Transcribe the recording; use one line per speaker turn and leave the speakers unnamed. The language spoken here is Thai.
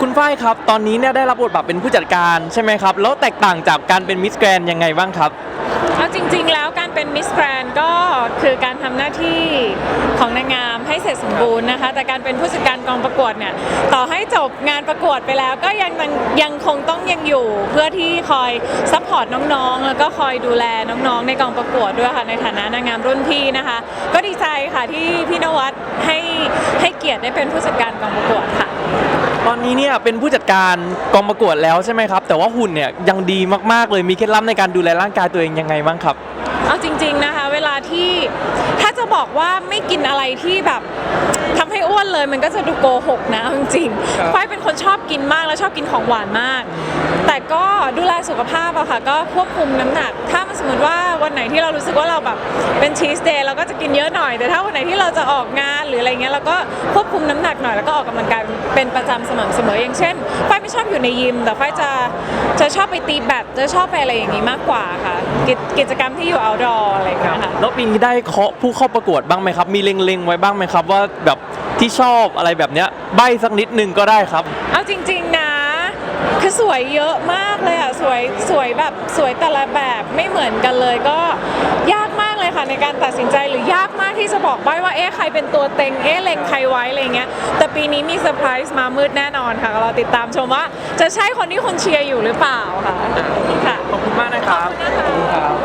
คุณฝ้ายครับ ตอนนี้เนี่ยได้รับบทบาทเป็นผู้จัดการใช่ไหมครับ แล้วแตกต่างจากการเป็นมิสแกรนยังไงบ้างครับ
เอาจริง ๆ แล้วการเป็นมิสแกรนก็คือการทำหน้าที่ของนางงามให้เสร็จสมบูรณ์นะคะ แต่การเป็นผู้จัดการกองประกวดเนี่ย ต่อให้จบงานประกวดไปแล้ว ก็ยังยังยังคงต้องยังอยู่เพื่อที่คอยซัพพอร์ตน้องๆ แล้วก็คอยดูแลน้องๆ ในกองประกวดด้วยค่ะในฐานะนางงามรุ่นพี่นะคะ ก็ดีใจค่ะที่พี่นวัดให้ให้เกียรติได้เป็นผู้จัดการกองประกวดค่ะ
ตอนนี้เนี่ยเป็นผู้จัดการกองประกวดแล้วใช่ไหมครับ แต่ว่าหุ่นเนี่ยยังดีมากๆเลยมีเคล็ดลับในการดูแลร่างกายตัวเองยังไงบ้างครับ
เอาจริง ๆนะคะ เวลาที่ถ้าจะบอกว่าไม่กินอะไรที่แบบทำให้อ้วนเลยมันก็จะดูโกหกนะเอาจริง
ครับ
ๆฝ้ายเป็นคนชอบกินมากและชอบกินของหวานมาก แต่ก็ดูแลสุขภาพอะค่ะก็ควบคุมน้ำหนัก ถ้ามันสมมติว่า วันไหนที่เรารู้สึกว่าเราแบบเป็นชีสเดย์เราก็จะกินเยอะหน่อย แต่ถ้าวันไหนที่เราจะออกงานหรืออะไรเงี้ยเราก็ควบคุมน้ำหนักหน่อยแล้วก็ออกกำลังกายเป็นประจำสม่ำเสมอ อย่างเช่นฝ้ายไม่ชอบอยู่ในยิม แต่ฝ้ายจะจะชอบไปตีแบดจะชอบไปอะไรอย่างนี้มากกว่าค่ะ กิจกิจกรรมที่อยู่ outdoor อะไรอย่างเงี้ยค่ะ
แล้วปีนี้ได้เคาะผู้เข้าประกวดบ้างไหมครับ มีเล็งๆไว้บ้างไหมครับว่าแบบที่ชอบอะไรแบบเนี้ยใบสักนิดนึงก็ได้ครับ
เอาจริง ๆ นะคือสวยเยอะมากเลยอะสวยสวยแบบสวยแต่ละแบบไม่เหมือนกันเลยก็ยากมากเลยค่ะ ในการตัดสินใจหรือยากมากที่จะบอกใบว่าเอ๊ะใครเป็นตัวเต็งเอ๊ะเล็งใครไว้อะไรเงี้ยแต่ปีนี้มีเซอร์ไพรส์มามืดแน่นอนค่ะเราติดตามชมว่าจะใช่คนที่คุณเชียร์อยู่หรือเปล่าค่ะ